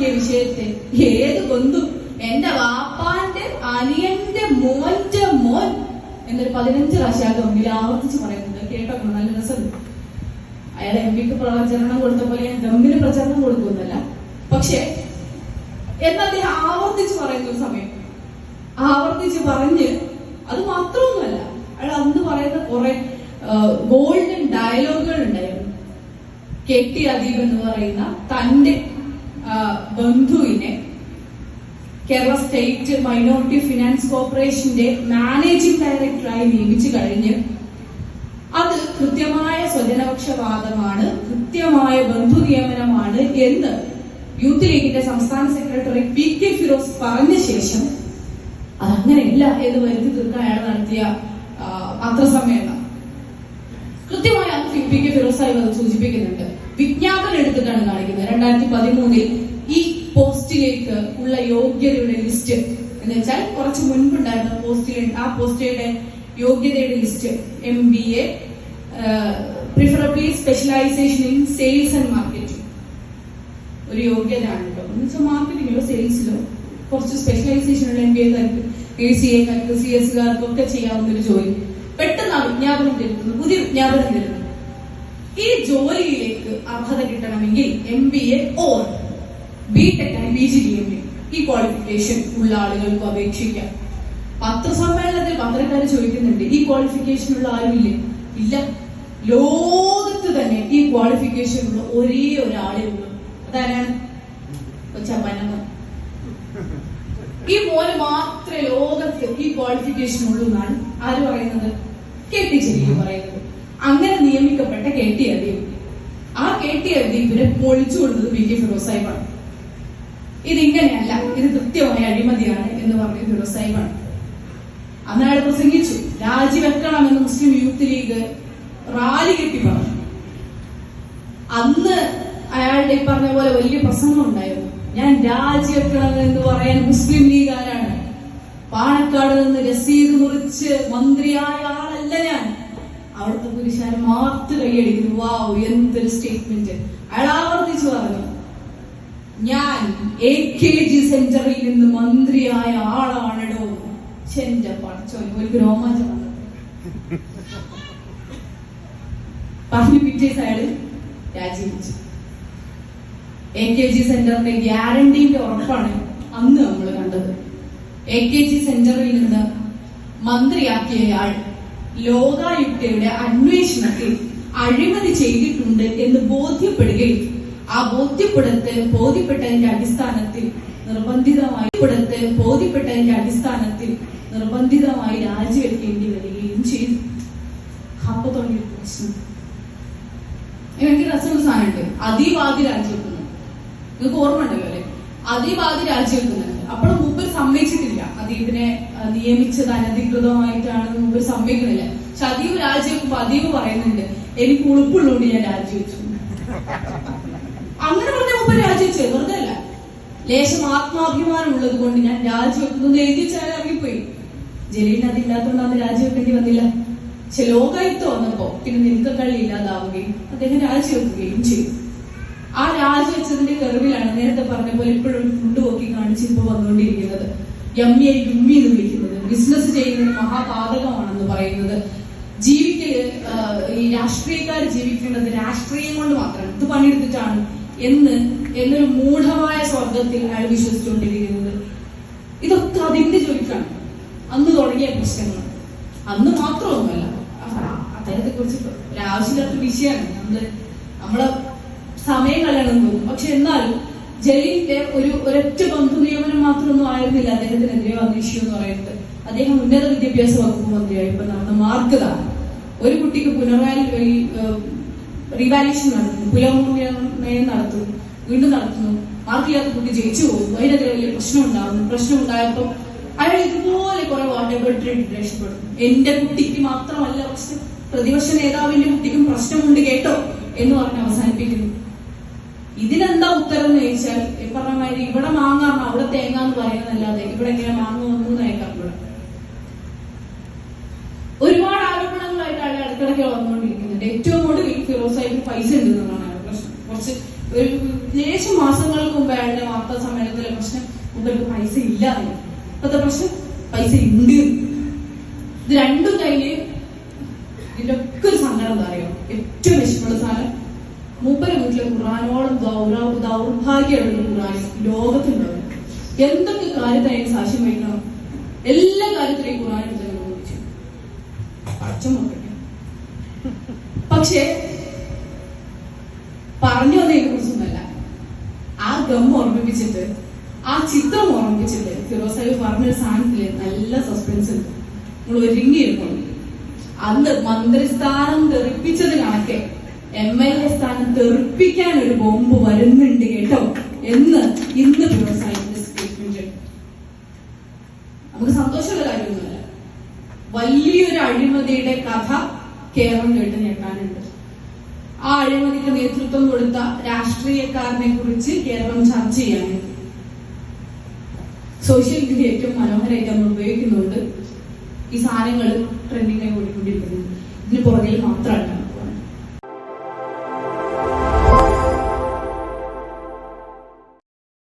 നോക്കിയ വിഷയത്തെ ഏത് ബന്ധു എന്റെ വാപ്പാന്റെ അനിയന്റെ മോന്റെ മോൻ എന്നൊരു പതിനഞ്ച് പ്രാവശ്യം ആവർത്തിച്ച് പറയുന്നുണ്ട്. കേട്ടോ നല്ല രസമുണ്ട്. അയാൾ എം പിക്ക് പ്രചരണം കൊടുത്ത പോലെ ഞാൻ ഗംഭീര പ്രചരണം കൊടുക്കുന്നല്ല പക്ഷേ എന്നാൽ അദ്ദേഹം ആവർത്തിച്ച് പറയുന്ന സമയം. ആവർത്തിച്ച് പറഞ്ഞ് അത് മാത്രമൊന്നുമല്ല അയാൾ അന്ന് പറയുന്ന കുറെ ഗോൾഡൻ ഡയലോഗുകൾ ഉണ്ടായിരുന്നു. കെട്ടി ടി അദീബ് എന്ന് പറയുന്ന തന്റെ ബന്ധുവിനെ കേരള സ്റ്റേറ്റ് മൈനോറിറ്റി ഫിനാൻസ് കോർപ്പറേഷന്റെ മാനേജിംഗ് ഡയറക്ടറായി നിയമിച്ചു കഴിഞ്ഞ് അത് കൃത്യമായ സ്വജനപക്ഷവാദമാണ് കൃത്യമായ ബന്ധു നിയമനമാണ് എന്ന് യൂത്ത് ലീഗിന്റെ സംസ്ഥാന സെക്രട്ടറി പി കെ ഫിറോസ് പറഞ്ഞ ശേഷം അതങ്ങനെയല്ല എന്ന് വരുത്തി തീർക്കാൻ അയാൾ നടത്തിയ പത്രസമ്മേളനം. കൃത്യമായി അത് പി കെ ഫിറോസ് ആയി സൂചിപ്പിക്കുന്നുണ്ട്. എടുത്തിട്ടാണ് കാണിക്കുന്നത്. രണ്ടായിരത്തി പതിമൂന്നിൽ ഈ പോസ്റ്റിലേക്ക് ഉള്ള യോഗ്യതയുടെ ലിസ്റ്റ് എന്ന് വെച്ചാൽ കുറച്ച് മുൻപുണ്ടായിരുന്ന പോസ്റ്റിലെ ആ പോസ്റ്റിലെ യോഗ്യതയുടെ list M B A preferably specialisation in sales and marketing ഒരു യോഗ്യതയാണ് കേട്ടോ എന്ന് വെച്ചാൽ മാർക്കറ്റിംഗിലോ സെയിൽസിലോ കുറച്ച് സ്പെഷ്യലൈസേഷൻ ഉള്ള എം ബി എക്കാർക്ക് എ സി എക്കാർക്ക് സി എസ് കാർക്കും ഒക്കെ ചെയ്യാവുന്ന ഒരു ജോലി. പെട്ടെന്ന് വിജ്ഞാപനം തരുന്നത്. പുതിയ വിജ്ഞാപനം തരുന്നു ഈ ജോലിയിലേക്ക് അർഹത കിട്ടണമെങ്കിൽ M B A or B tech and P G D M A ഈ ക്വാളിഫിക്കേഷൻ ഉള്ള ആളുകൾക്ക് അപേക്ഷിക്കാം. പത്രസമ്മേളനത്തിൽ പത്രക്കാർ ചോദിക്കുന്നുണ്ട് ഈ ക്വാളിഫിക്കേഷൻ ഉള്ള ആരുമില്ലേ? ഇല്ല. ലോകത്ത് തന്നെ ഈ ക്വാളിഫിക്കേഷൻ ഉള്ള ഒരേ ഒരാളേ ഉള്ളൂ. അതാരാണ്? കൊച്ചമ്മനമ്മ ഈ മോന് മാത്രമേ ലോകത്ത് ഈ ക്വാളിഫിക്കേഷൻ ഉള്ളൂ എന്നാണ് ആര് പറയുന്നത്? കെ ജലീൽ പറയുന്നത്. അങ്ങനെ നിയമിക്കപ്പെട്ട കെ ടി അദീബ് ആ കെ ടി അദീബിനെ പൊളിച്ചു കൊടുത്തത് വി കെ ഫിറോസ് സാഹിബാണ്. ഇതിങ്ങനെയല്ല ഇത് കൃത്യമായ അഴിമതിയാണ് എന്ന് പറഞ്ഞ ഫിറോസ് സാഹിബാണ്. അന്ന് അയാൾ പ്രസംഗിച്ചു രാജിവെക്കണമെന്ന് മുസ്ലിം യൂത്ത് ലീഗ് റാലി കെട്ടി പറഞ്ഞു. അന്ന് അയാളുടെ ഈ പറഞ്ഞ പോലെ വലിയ പ്രസംഗം ഉണ്ടായിരുന്നു. ഞാൻ രാജിവെക്കണം എന്ന് പറയാൻ മുസ്ലിം ലീഗ് ആരാണ്? പാണക്കാട് നിന്ന് രസീത് മുറിച്ച് മന്ത്രിയായ ആളല്ല ഞാൻ. അവിടുത്തെ പുരുഷാരൻ മാത്ത് കൈയടിക്കുന്നു വാവ് എന്തൊരു സ്റ്റേറ്റ്മെന്റ് അയാൾ ആവർത്തിച്ചു പറഞ്ഞു ഞാൻ എ കെ ജി സെന്ററിൽ നിന്ന് മന്ത്രിയായ ആളാണെടോ. എന്റെ പടച്ചോ ഒരു രോമാഞ്ചം പറഞ്ഞു പിറ്റേ അയാൾ രാജിവെച്ചു. എ കെ ജി സെന്ററിന്റെ ഗ്യാരണ്ടീന്റെ ഉറപ്പാണ് അന്ന് നമ്മൾ കണ്ടത്. എ കെ ജി സെന്ററിൽ നിന്ന് മന്ത്രിയാക്കിയയാൾ ലോകായുക്തയുടെ അന്വേഷണത്തിൽ അഴിമതി ചെയ്തിട്ടുണ്ട് എന്ന് ബോധ്യപ്പെടുകയും ആ ബോധ്യപ്പെടുത്ത് ബോധ്യപ്പെട്ടതിന്റെ അടിസ്ഥാനത്തിൽ നിർബന്ധിതമായി പെടുത്ത് ബോധ്യപ്പെട്ടതിന്റെ അടിസ്ഥാനത്തിൽ നിർബന്ധിതമായി രാജിവെക്കേണ്ടി വരികയും ചെയ്തു. അപ്പൊ തുടങ്ങിയ പ്രശ്നം. എനിക്ക് രസമുള്ള സാധനമുണ്ട്. അതീവാദി രാജിവെക്കുന്നു നിങ്ങൾക്ക് ഓർമ്മ ഉണ്ടല്ലോ അല്ലെ? അതീവാദി രാജിവെക്കുന്നുണ്ട് അപ്പോൾ മുമ്പ് സമ്മതിച്ചിട്ടില്ല. അദീപിനെ നിയമിച്ചത് അനധികൃതമായിട്ടാണെന്ന് മുമ്പ് സമ്മതിക്കുന്നില്ല പക്ഷെ അദീപ് രാജിവെക്കുമ്പോ അദീപ് പറയുന്നുണ്ട് എനിക്ക് ഉളുപ്പുള്ളതുകൊണ്ട് ഞാൻ രാജിവെച്ചു അങ്ങനെ പറഞ്ഞ മുമ്പ് രാജിവെച്ചു വെറുതെ അല്ല. ലേശം ആത്മാഭിമാനം ഉള്ളത് കൊണ്ട് ഞാൻ രാജിവെക്കുന്നു എഴുതിച്ചാൽ ഇറങ്ങിപ്പോയി. ജലീലിന് അതില്ലാത്തതുകൊണ്ട് അന്ന് രാജിവെക്കേണ്ടി വന്നില്ല. പക്ഷെ ലോകായുക്ത വന്നപ്പോ പിന്നെ നിൽക്കക്കള്ളി ഇല്ലാതാവുകയും അദ്ദേഹം രാജിവെക്കുകയും ചെയ്തു. ആ രാജിവെച്ചതിന്റെ കറിവിലാണ് നേരത്തെ പറഞ്ഞ പോലെ ഇപ്പോഴും ഫുഡ് നോക്കി കാണിച്ച് ഇപ്പൊ വന്നുകൊണ്ടിരിക്കുന്നത്. യമ്മിയെ യുമ്മി എന്ന് വിളിക്കുന്നത്. ബിസിനസ് ചെയ്യുന്ന മഹാപാതകമാണെന്ന് പറയുന്നത്. ജീവിക്കൽ ഈ രാഷ്ട്രീയക്കാർ ജീവിക്കേണ്ടത് രാഷ്ട്രീയം കൊണ്ട് മാത്രം ഇത് പണിയെടുത്തിട്ടാണ് എന്ന് എന്നൊരു മൂഢമായ സ്വർഗത്തിൽ അയാൾ വിശ്വസിച്ചുകൊണ്ടിരിക്കുന്നത്. ഇതൊക്കെ അതിന്റെ ജോലിക്കാണ്. അന്ന് തുടങ്ങിയ പ്രശ്നങ്ങൾ അന്ന് മാത്രമൊന്നുമല്ല. അദ്ദേഹത്തെ കുറിച്ച് ഒരാവശ്യമില്ലാത്ത വിഷയമാണ്. നമ്മൾ നമ്മളെ സമയം കളയണം തോന്നും. പക്ഷെ എന്നാലും ജലീലിന്റെ ഒരു ഒരൊറ്റ ബന്ധു നിയമനം മാത്രമൊന്നും ആയിരുന്നില്ല അദ്ദേഹത്തിനെതിരെ വന്ന ഇഷ്യൂ എന്ന് പറയുന്നത്. അദ്ദേഹം ഉന്നത വിദ്യാഭ്യാസ വകുപ്പ് മന്ത്രിയായി. ഇപ്പൊ നടന്ന മാർഗത ഒരു കുട്ടിക്ക് പുനർവാലി റീവാലുവേഷൻ നടത്തുന്നു. പുനർമൂല്യനിർണയം നടത്തുന്നു. വീണ്ടും നടത്തുന്നു. മാർക്കില്ലാത്ത കുട്ടി ജയിച്ചു പോകുന്നു. അതിനെതിരെ വലിയ പ്രശ്നം ഉണ്ടാകുന്നു പ്രശ്നം ഉണ്ടായപ്പോൾ അയാൾ ഇതുപോലെ കുറെ വാട്ടബിലിറ്റി രക്ഷപ്പെടുന്നു. എന്റെ കുട്ടിക്ക് മാത്രമല്ല പ്രശ്നം. പ്രതിപക്ഷ നേതാവിന്റെ കുട്ടിക്കും പ്രശ്നമുണ്ട് കേട്ടോ എന്ന് പറഞ്ഞ് അവസാനിപ്പിക്കുന്നു. ഉത്തരം ചോദിച്ചാൽ ഈ പറഞ്ഞ മാതിരി ഇവിടെ മാങ്ങാന്ന് അവിടെ തേങ്ങ എന്ന് പറയുന്നതല്ലാതെ ഇവിടെ ഇങ്ങനെ മാങ്ങ വന്നു നയക്കാറുള്ള ഒരുപാട് ആരോപണങ്ങളായിട്ട് അയാൾ ഇടയ്ക്കിടയ്ക്ക് വന്നുകൊണ്ടിരിക്കുന്നുണ്ട് ഏറ്റവും കൂടുതൽ ഫിറോസ് ഫിറോസായിട്ട് പൈസ ഉണ്ടെന്നാണ് അയാളുടെ പ്രശ്നം. കുറച്ച് ഒരു ദേശം മാസങ്ങൾക്ക് മുമ്പ് അയാളുടെ വാർത്താ സമ്മേളനത്തിലെ പ്രശ്നം നിങ്ങൾക്ക് പൈസ ഇല്ല. ഇപ്പത്തെ പ്രശ്നം പൈസ ഉണ്ട്. ഇത് രണ്ടും കയ്യിൽ ഇതിന്റെ ഒക്കെ ഒരു സങ്കടം എന്താ അറിയോ? ഏറ്റവും ദൗര ദൗർഭാഗ്യമുള്ള ഖുറാൻ ലോകത്തുണ്ടാവും എന്തൊക്കെ കാര്യത്തിനായി സാക്ഷ്യം വഹിക്കണം. എല്ലാ കാര്യത്തിലും ഈ ഖുറാൻ ചോദിച്ചു അച്ഛൻ നോക്കട്ടെ. പക്ഷേ പറഞ്ഞു വന്നതിനെ കുറിച്ചൊന്നല്ല ആ ഗം ഓർമ്മിപ്പിച്ചിട്ട് ആ ചിത്രം ഓർമ്മിപ്പിച്ചിട്ട് ഫിറോസ് സാഹിബ് പറഞ്ഞൊരു സാധനത്തിൽ നല്ല സസ്പെൻസ് ഉണ്ട്. നമ്മൾ ഒരുങ്ങിയിരിക്കണം അന്ന് മന്ത്രിസ്ഥാനം തെറിപ്പിച്ചത് കണക്കെ. എം എൽ എ സ്ഥാനം തെറിപ്പിക്കാൻ ഒരു ബോംബ് വരുന്നുണ്ട് കേട്ടോ എന്ന് ഇന്ന് ഫിറോസ് സ്റ്റേറ്റ്മെന്റ് നമുക്ക് സന്തോഷമുള്ള കാര്യമൊന്നുമല്ല വലിയൊരു അഴിമതിയുടെ കഥ കേരളം കേട്ട് ഞെട്ടാനുണ്ട്. ആ അഴിമതിക്ക് നേതൃത്വം കൊടുത്ത രാഷ്ട്രീയക്കാരനെ കുറിച്ച് കേരളം ചർച്ച ചെയ്യാനുണ്ട് സോഷ്യൽ മീഡിയ ഏറ്റവും മനോഹരമായിട്ട് നമ്മൾ ഉപയോഗിക്കുന്നുണ്ട്. ഈ സാധനങ്ങൾ ട്രെൻഡിങ്ങായി ഓടിക്കൊണ്ടിരിക്കുന്നത് ഇതിന് പുറകിൽ മാത്രമല്ല.